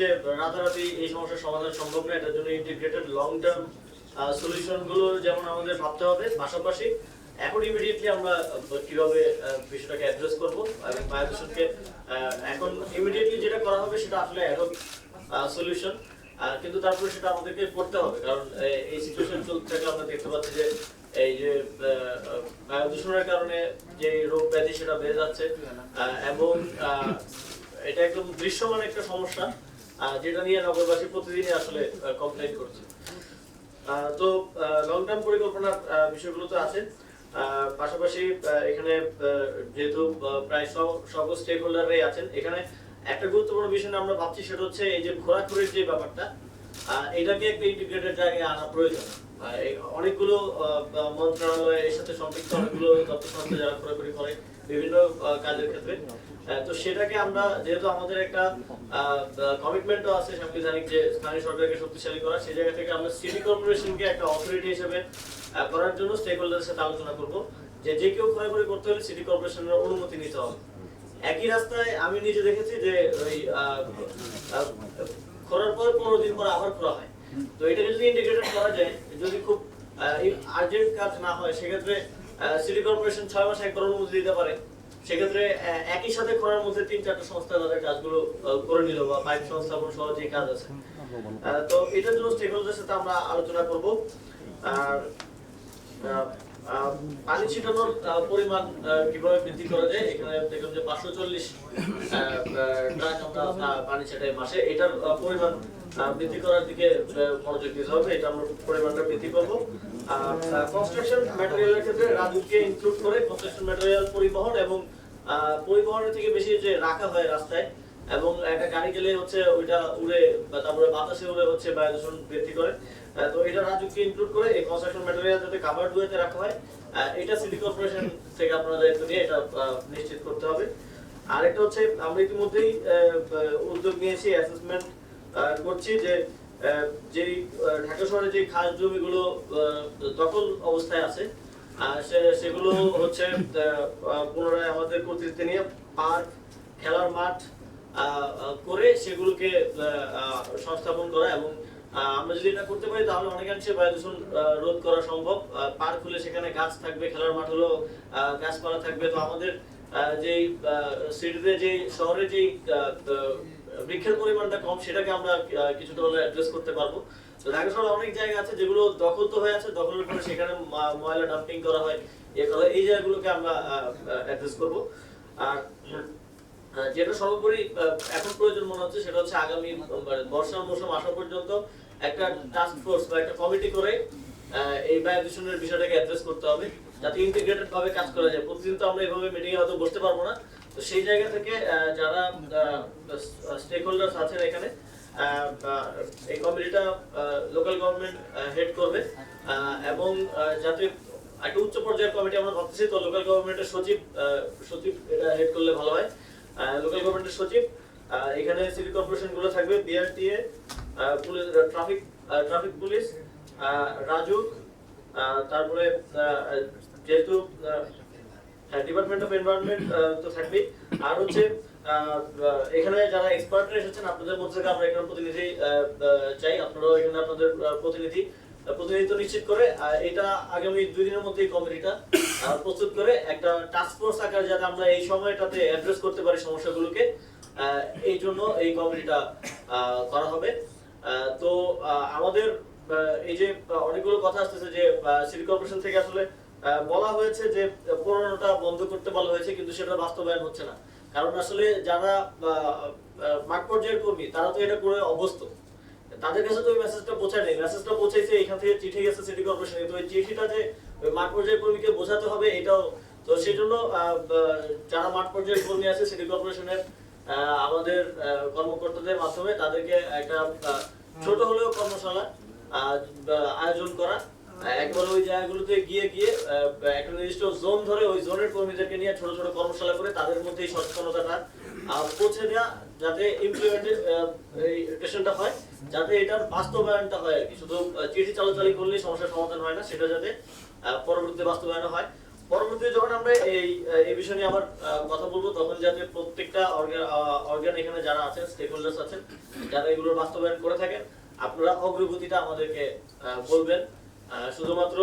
যে রাতারাতি এই সমস্যার সমাধান সম্ভব না, এটার জন্য ইন্টিগ্রেটেড লং টার্ম সলিউশনগুলো যেমন আমাদের ভাবতে হবে, পাশাপাশি এখন ইমিডিয়েটলি আমরা কীভাবে বিষয়টাকে অ্যাড্রেস করব এবং বায়ুদূষণকে এখন ইমিডিয়েটলি যেটা করা হবে সেটা আসলে অ্যাডক সলিউশন কিন্তু তারপরে সেটা আমাদেরকে করতে হবে, কারণ এই সিচুয়েশন চলতে থাকলে আমরা দেখতে পাচ্ছি যে এই যে বায়ু দূষণের কারণে যে রোগ ব্যাধি সেটা বেড়ে যাচ্ছে এবং এটা একদম দৃশ্যমান একটা সমস্যা যেটা নিয়ে নগরবাসী প্রতিদিনই আসলে কমপ্লেন করছে। তো লং টার্ম বিষয়গুলো তো আছে। পাশাপাশি এখানে যেহেতু প্রায় সকল স্টেক হোল্ডাররাই আছেন, এখানে একটা গুরুত্বপূর্ণ বিষয় আমরা ভাবছি, সেটা হচ্ছে এই যে ঘোরাঘুরির যে ব্যাপারটা এটাকে একটা ইন্টিগ্রেটেড জায়গায় আনা প্রয়োজন। অনেকগুলো মন্ত্রণালয়, এর সাথে সম্পৃক্ত অনেকগুলো তথ্য সংস্থা যারা ঘোরাঘুরি করে, বিভিন্ন কাজের ক্ষেত্রে। তো সেটাকে আমরা, যেহেতু আমাদের একটা কমিটমেন্টও আছে সাংবিধানিক যে স্থানীয় সরকারকে শক্তিশালী করা সেই জায়গা থেকে আমরা সিটি কর্পোরেশনকে একটা অথরিটি হিসেবে করার জন্য স্টেক হোল্ডারের সাথে আলোচনা করব, যে যে কেউ করতে হলে সিটি কর্পোরেশনের অনুমতি নিতে হবে। একই রাস্তায় আমি নিজে দেখেছি যে ওই খোরার পর পনেরো দিন পর আবার খোলা হয়। তো এটাকে যদি ইন্টিগ্রেটেড করা যায়, যদি খুব আর্জেন্ট কাজ না হয়, সেক্ষেত্রে সিটি কর্পোরেশন ছয় মাস একবার অনুমতি দিতে পারে। সেক্ষেত্রে একই সাথে খোরার মধ্যে তিন চারটা সংস্থা তাদের কাজগুলো করে নিল বা পাইপ সংস্থাপন সহ যে কাজ আছে। তো এটার জন্য স্টেক হোল্ডারের সাথে আমরা আলোচনা করব। আর পানি ছিটানোর পরিমাণ কীভাবে বৃদ্ধি করা যায়, এখানে দেখলাম যে পাঁচশো চল্লিশ পানি ছিটাই মাসে। এটার পরিমাণ বৃদ্ধি করার দিকে মনোযোগ দিতে হবে। এটা আমরা পরিমাণটা বৃদ্ধি করব। কনস্ট্রাকশন ম্যাটেরিয়ালের ক্ষেত্রে রাজুকে ইনক্লুড করে কনস্ট্রাকশন ম্যাটেরিয়াল পরিবহন এবং পরিবহনের থেকে বেশি যে রাখা হয় রাস্তায়, এবং একটা গাড়ি গেলে হচ্ছে ওইটা উড়ে বা তারপরে বাতাসে উড়ে হচ্ছে বায়ু দূষণ বৃদ্ধি করে। তো এটা রাজুকে ইনক্লুড করে এই কনস্ট্রাকশন ম্যাটেরিয়াল যাতে কাভার ডুয়েতে রাখা হয় এটা সিটি কর্পোরেশন থেকে আপনারা দায়িত্ব নিয়ে এটা নিশ্চিত করতে হবে। আরেকটা হচ্ছে আমরা ইতিমধ্যেই উদ্যোগ নিয়েছি অ্যাসেসমেন্ট করছি যে যেই ঢাকা শহরে যে খাস জমিগুলো দখল অবস্থায় আছে সেগুলো হচ্ছে পুনরায় আমাদের নিয়ে পার্ক খেলার মাঠ করে সেগুলোকে সংস্থাপন করা এবং আমরা যদি এটা করতে পারি তাহলে অনেকাংশে বায়ু দূষণ রোধ করা সম্ভব। পার্ক হলে সেখানে গাছ থাকবে খেলার মাঠ আহ, গাছপালা থাকবে। তো আমাদের যেই সিটিতে যে শহরে আহ, বৃক্ষের পরিমাণটা কম সেটাকে আমরা কিছুটা হলে অ্যাড্রেস করতে পারব। ঢাকা অনেক জায়গা আছে যেগুলো দখল তো হয়ে আছে। দখলের পরে সেখানে ময়লা ডাম্পিং করা হয়, এ করা এই জায়গাগুলোকে আমরা অ্যাড্রেস করব। আর যেটা সর্বোপরি এখন প্রয়োজন মনে হচ্ছে সেটা হচ্ছে আগামী মানে মৌসুম আসা পর্যন্ত একটা টাস্ক ফোর্স বা একটা কমিটি করে এই বায়ু দূষণের বিষয়টাকে অ্যাড্রেস করতে হবে, যাতে ইন্টিগ্রেটেড ভাবে কাজ করা যায়। প্রতিদিন তো আমরা এইভাবে মিটিং এ হয়তো বসতে পারব না। তো সেই জায়গা থেকে যারা স্টেক হোল্ডার্স আছেন এখানে এই কমিটিটা লোকাল গভর্নমেন্ট হেড করবে। এবং যাতে একটা উচ্চ পর্যায়ের কমিটি আমরা ভাবতেছি তো লোকাল গভর্নমেন্টের সচিব সচিব এটা হেড করলে ভালো হয়। লোকাল গভর্নমেন্টের সচিব এখানে সিটি কর্পোরেশনগুলো থাকবে BRTA police traffic traffic police Rajuk তারপরে আহ, ডিপার্টমেন্ট অফ এনভায়রনমেন্ট তো থাকবেই। আর হচ্ছে এখানে যারা এক্সপার্টরা এসেছেন, আপনাদের মধ্যে থেকে আমরা এখানে প্রতিনিধি চাই। আপনারাও এখানে আপনাদের প্রতিনিধি প্রতিনিধিত্ব নিশ্চিত করে এটা আগামী দুই দিনের মধ্যে কমিটিটা প্রস্তুত করে একটা টাস্ক ফোর্স যাতে আমরা এই সময়টাতে অ্যাড্রেস করতে পারি সমস্যাগুলোকে এই জন্য এই কমিটিটা করা হবে। তো আমাদের এই যে অনেকগুলো কথা আসতেছে যে সিটি কর্পোরেশন থেকে আসলে বলা হয়েছে যে পুরোনোটা বন্ধ করতে বলা হয়েছে, কিন্তু সেটা বাস্তবায়ন হচ্ছে না। কারণ আসলে যারা মাঠ পর্যায়ের কর্মী, তারা তো এটা করে অভ্যস্ত। তাদের কাছে তো ওই মেসেজটা পৌঁছায় নেই। মেসেজটা পৌঁছাইছে, এখান থেকে চিঠি গেছে সিটি কর্পোরেশনে তো ওই চিঠিটা যে মাঠ পর্যায়ের কর্মীকে বোঝাতে হবে, এটাও তো সেই জন্য যারা মাঠ পর্যায়ের কর্মী আছে সিটি কর্পোরেশনের আমাদের কর্মকর্তাদের মাধ্যমে তাদেরকে একটা ছোট হলেও কর্মশালা আয়োজন করা। একবার ওই জায়গাগুলোতে গিয়ে গিয়ে একটা নির্দিষ্ট জোন ধরে ওই জোনের কর্মীদেরকে নিয়ে ছোট ছোট কর্মশালা করে তাদের মধ্যে এই সচেতনতাটা পৌঁছে দেওয়া যাতে ইমপ্লিমেন্টেশনটা হয়, যাতে এটার বাস্তবায়নটা হয় আর কি। শুধু চিঠি চালাচালি সমস্যার সমাধান হয় না, সেটা যাতে পরবর্তীতে বাস্তবায়ন হয়। পরবর্তীতে যখন আমরা এই এই বিষয় নিয়ে আবার কথা বলব, তখন যাতে প্রত্যেকটা অর্গান এখানে যারা আছেন স্টেক হোল্ডার্স আছেন, যারা এগুলোর বাস্তবায়ন করে থাকেন, আপনারা অগ্রগতিটা আমাদেরকে বলবেন। শুধুমাত্র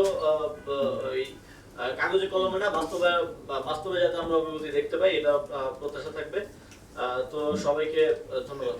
কাগজে কলমে না, বাস্তবে বাস্তবে যাতে আমরা অভিভূতি দেখতে পাই, এটা প্রত্যাশা থাকবে। তো সবাইকে ধন্যবাদ।